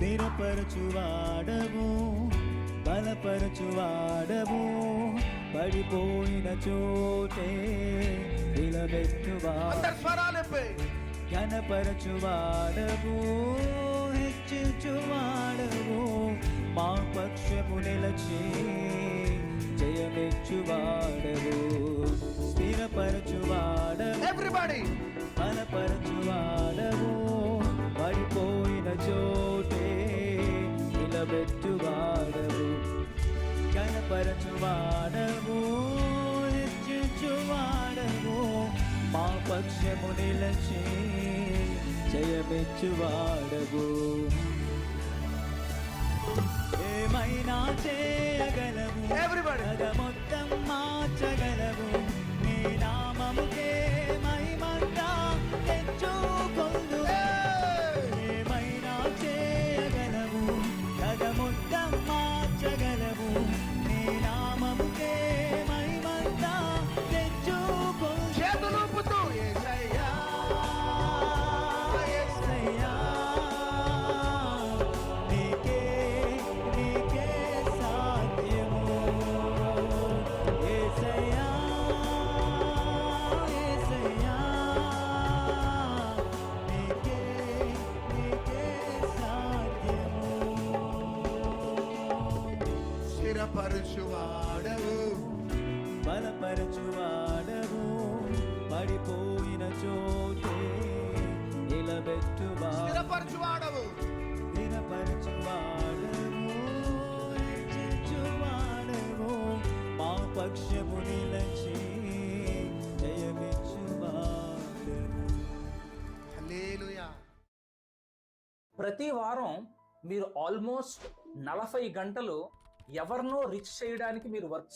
స్థిరపరచువాడవు బలపరచువాడవు పడిపోయిన చోటే నిలబెట్టువా. ఘనపరచువాడవు హెచ్చించువాడవు మా పక్షము నిలచి జయమెచ్చువాడవు స్థిరపరచువాడవు. ఎవ్రీబడి నిలబెట్టువాడవు కనపరచువాడవు హెచ్చించువాడవు మా పక్షము నిలచి జయమెచ్చువాడవు ఏమైనా చేయగలవు స్థిరపరచువాడవు బలపరచువాడవు. పడిపోయిన చోటే నిలబెట్టువా స్థిరపరచువాడవు. స్థిరపరచువాడవు. మా పక్షము నిలచి జయమిచ్చువాడవు. హల్లెలూయా. ప్రతి వారం మీరు ఆల్మోస్ట్ నలభై గంటలు ఎవరినో రిచ్ చేయడానికి మీరు వర్క్